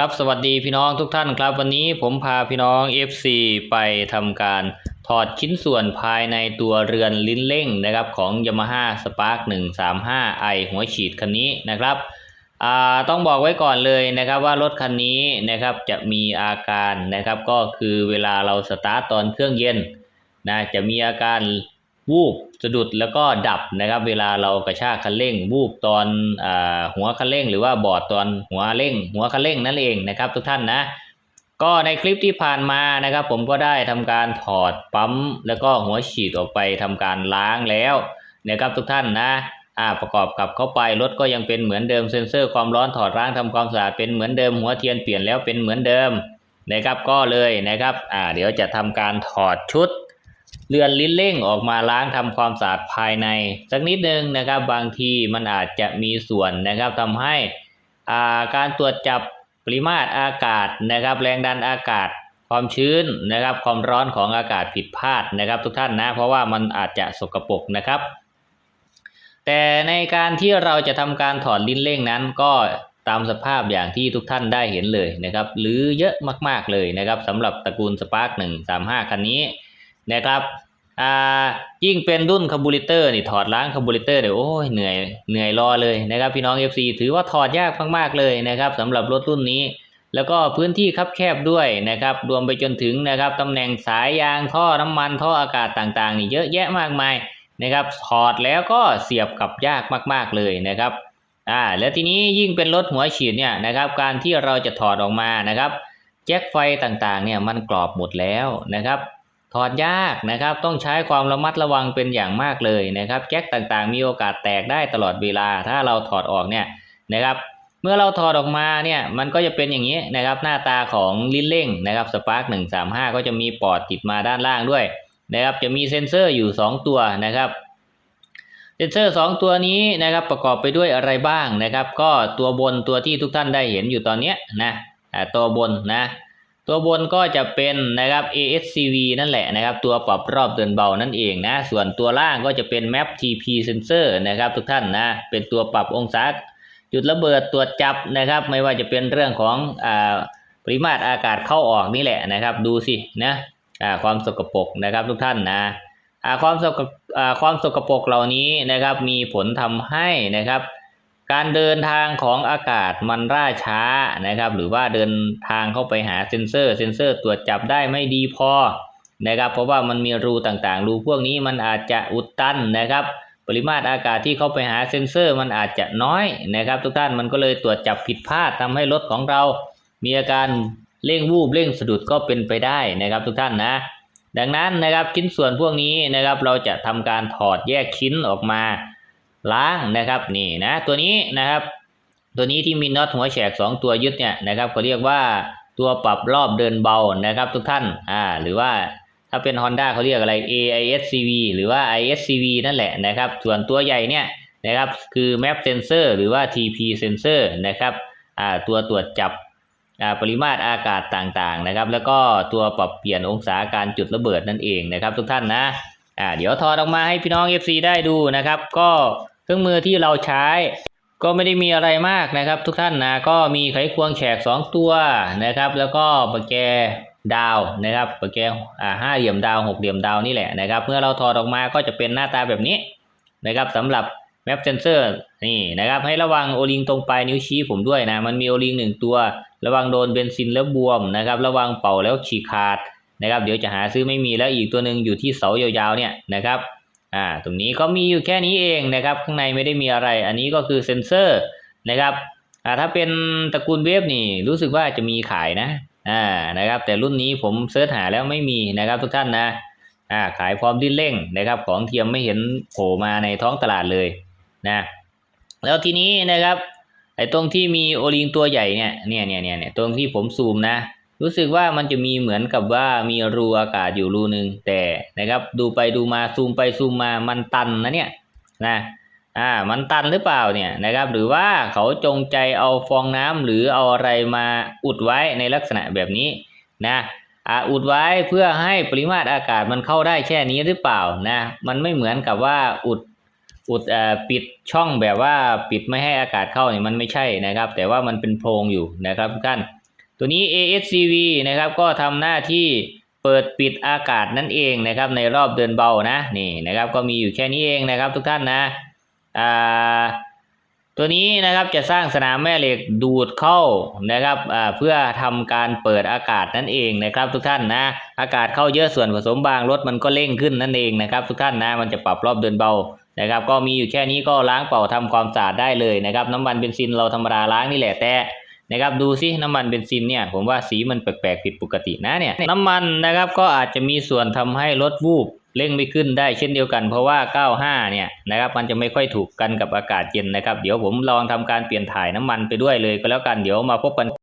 ครับสวัสดีพี่น้องทุกท่านครับวันนี้ผมพาพี่น้อง FC ไปทำการถอดชิ้นส่วนภายในตัวเรือนลิ้นเร่งนะครับของ Yamaha Spark 135i หัวฉีดคันนี้นะครับอ่าต้องบอกไว้ก่อนเลยนะครับว่ารถคันนี้นะครับจะมีอาการนะครับก็คือเวลาเราสตาร์ตตอนเครื่องเย็นนะจะมีอาการ วูบสะดุดแล้วก็ดับนะครับ เวลาเรากระชากคันเร่ง วูบตอนอหัวคันเร่ง หรือว่าบอดตอนหัวเร่ง หัวคันเร่งนั่นเองนะครับ ทุกท่านนะ ก็ในคลิปที่ผ่านมานะครับ ผมก็ได้ทำการถอดปั๊ม แล้วก็หัวฉีดออกไปทำการล้างแล้วนะครับทุกท่านนะอ่าประกอบกับเข้าไปรถก็ยังเป็นเหมือนเดิมเซ็นเซอร์ความร้อนถอดล้างทำความสะอาดเป็นเหมือนเดิมหัวเทียนเปลี่ยนแล้วเป็นเหมือนเดิมนะครับก็เลยนะครับอ่าเดี๋ยวจะทำการถอดชุด เรือนลิ้นเร่งออกมาล้างทำความสะอาดภายใน สักนิดนึงนะครับบางทีมันอาจจะมีส่วนนะครับทำให้การตรวจจับปริมาตรอากาศนะครับ แรงดันอากาศความชื้นนะครับ ความร้อนของอากาศผิดพลาดนะครับ ทุกท่านนะเพราะว่ามันอาจจะสกปรกนะครับ แต่ในการที่เราจะทำการถอดลิ้นเร่งนั้นก็ตามสภาพอย่างที่ทุกท่านได้เห็นเลยนะครับหรือเยอะมากๆเลยนะครับสำหรับตระกูล Spark 135 คันนี้ นะครับอ่ายิ่งเป็นรุ่นคาร์บูเรเตอร์นี่ถอดล้างคาร์บูเรเตอร์เดี๋ยวโอ้ยเหนื่อยเหนื่อยรอเลยนะครับพี่น้อง FC ถือว่าถอดยากมากๆเลยนะครับสำหรับรถรุ่นนี้ แล้วก็พื้นที่คับแคบด้วยนะครับรวมไปจนถึงนะครับตำแหน่งสายยางท่อน้ำมันท่ออากาศต่างๆนี่เยอะแยะมากมายนะครับถอดแล้วก็เสียบกลับยากมาก ๆเลยนะครับอ่าแล้วทีนี้ยิ่งเป็นรถหัวฉีดเนี่ยนะครับการที่เราจะถอดออกมานะครับแจ็คไฟต่างๆเนี่ยมันกรอบหมดแล้วนะครับ ถอดยากนะครับ ต้องใช้ความระมัดระวังเป็นอย่างมากเลยนะครับแจ็คต่างๆ มีโอกาสแตกได้ตลอดเวลา ถ้าเราถอดออกเนี่ยนะครับ เมื่อเราถอดออกมาเนี่ย มันก็จะเป็นอย่างนี้นะครับ หน้าตาของลิ้นเร่งนะครับสปาร์กหนึ่งสามห้าก็จะมีปอดติดมาด้านล่างด้วยนะครับ จะมีเซ็นเซอร์อยู่ 2 ตัวนะครับเซ็นเซอร์ 2 ตัวนี้นะครับประกอบไปด้วยอะไรบ้างนะครับ ก็ตัวบนตัวที่ทุกท่านได้เห็นอยู่ตอนนี้นะตัวบนนะ ตัวบนก็จะเป็นนะครับ ASCV นั่นแหละนะครับ ตัวปรับรอบเดินเบานั่นเองนะ ส่วนตัวล่างก็จะเป็น Map TP Sensor นะครับทุกท่านนะ เป็นตัวปรับองศาจุดระเบิดตรวจจับนะครับ ไม่ว่าจะเป็นเรื่องของอ่าปริมาตรอากาศเข้าออกนี่แหละนะครับ ดูสินะอ่าความสกปรกนะครับทุกท่านนะอ่าความสกปอ่าความสกปรกเหล่านี้นะครับ มีผลทำให้นะครับ การเดินทางของอากาศมันล่าช้านะครับ หรือว่าเดินทางเข้าไปหาเซ็นเซอร์ เซ็นเซอร์ตรวจจับได้ไม่ดีพอนะครับ เพราะว่ามันมีรูต่างๆ รูพวกนี้มันอาจจะอุดตันนะครับ ปริมาตรอากาศที่เข้าไปหาเซ็นเซอร์มันอาจจะน้อยนะครับ ทุกท่านมันก็เลยตรวจจับผิดพลาดทำให้รถของเรา มีอาการเร่งวูบเร่งสะดุดก็เป็นไปได้นะครับ ทุกท่านนะดังนั้นนะครับชิ้นส่วนพวกนี้นะครับเราจะทำการถอดแยกชิ้นออกมา ล้างนะครับนี่นะตัวนี้นะครับ ตัวนี้ที่มีน็อตหัวแฉก 2 ตัวยึดเนี่ยนะครับเขาเรียกว่าตัวปรับรอบเดินเบานะครับทุกท่านอ่าหรือว่าถ้าเป็น Honda เขาเรียกอะไร AISCV หรือว่า ISCV นั่นแหละนะครับ ส่วนตัวใหญ่เนี่ยนะครับคือ Map Sensor หรือว่า TP Sensor นะครับอ่าตัวตรวจจับปริมาตรอากาศต่างๆนะครับ แล้วก็ตัวปรับเปลี่ยนองศาการจุดระเบิดนั่นเองนะครับ ทุกท่านนะอ่าเดี๋ยวถอดออกมาให้พี่น้อง FC ได้ดูนะครับ ก็ เครื่องมือที่เราใช้ ก็ไม่ได้มีอะไรมากนะครับ ทุกท่านนะก็มีไขควงแฉก 2 ตัวนะครับ แล้วก็ปากแกดาวนะครับปากแกอ่าห้าเหลี่ยมดาวหกเหลี่ยมดาวนี่แหละนะครับ เมื่อเราถอดออกมาก็จะเป็นหน้าตาแบบนี้นะครับสำหรับ Map Sensor นี่นะครับ ให้ระวังโอลิงตรงปลายนิ้วชี้ผมด้วยนะ มันมีโอลิงหนึ่งตัว ระวังโดนเบนซินแล้วบวมนะครับ ระวังเป่าแล้วฉีกขาดนะครับ เดี๋ยวจะหาซื้อไม่มีแล้วอีกตัวหนึ่งอยู่ที่เสายาวๆเนี่ยนะครับ อ่าตรงนี้ก็มีอยู่แค่นี้เองนะครับ ข้างในไม่ได้มีอะไร อันนี้ก็คือเซนเซอร์นะครับอ่าถ้าเป็นตระกูลเวฟนี่รู้สึกว่าจะมีขายนะอ่านะครับ แต่รุ่นนี้ผมเสิร์ชหาแล้วไม่มีนะครับทุกท่านนะอ่าขายพร้อมดิ้นเร่งนะครับ ของเทียมไม่เห็นโผล่มาในท้องตลาดเลยนะแล้วทีนี้นะครับไอ้ตรงที่มีโอลิงตัวใหญ่เนี่ยเนี่ยเนี่ยเนี่ยตรงที่ผมซูมนะ รู้สึกว่ามันจะมีเหมือนกับว่ามีรูอากาศอยู่รูหนึ่งแต่นะครับ ดูไปดูมาซูมไปซูมมามันตันนะเนี่ยนะอ่ามันตันหรือเปล่าเนี่ยนะครับ หรือว่าเขาจงใจเอาฟองน้ำหรือเอาอะไรมาอุดไว้ในลักษณะแบบนี้นะอ่าอุดไว้เพื่อให้ปริมาตรอากาศมันเข้าได้แค่นี้หรือเปล่านะมันไม่เหมือนกับว่าอุดอุดเอ่อปิดช่องแบบว่าปิดไม่ให้อากาศเข้าเนี่ยมันไม่ใช่นะครับ แต่ว่ามันเป็นโพรงอยู่นะครับทุกท่าน ตัวนี้ ASCV นะครับก็ทำหน้าที่เปิดปิดอากาศนั่นเองนะครับในรอบเดินเบานะนี่นะครับก็มีอยู่แค่นี้เองนะครับทุกท่านนะอ่าตัวนี้นะครับจะสร้างสนามแม่เหล็กดูดเข้านะครับอ่าเพื่อทำการเปิดอากาศนั่นเองนะครับทุกท่านนะอากาศเข้าเยอะส่วนผสมบางรถมันก็เร่งขึ้นนั่นเองนะครับทุกท่านนะมันจะปรับรอบเดินเบานะครับก็มีอยู่แค่นี้ก็ล้างเป่าทำความสะอาดได้เลยนะครับน้ำมันเบนซินเราธรรมดาล้างนี่แหละแต่ นะครับดูซิน้ำมันเบนซินเนี่ยผมว่าสีมันแปลกๆผิดปกตินะเนี่ยน้ำมันนะครับก็อาจจะมีส่วนทำให้รถวูบเร่งไม่ขึ้นได้เช่นเดียวกันเพราะว่า 95 เนี่ยนะครับมันจะไม่ค่อยถูกกันกับอากาศเย็นนะครับ เดี๋ยวผมลองทำการเปลี่ยนถ่ายน้ำมันไปด้วยเลยก็แล้วกันเดี๋ยวมาพบกัน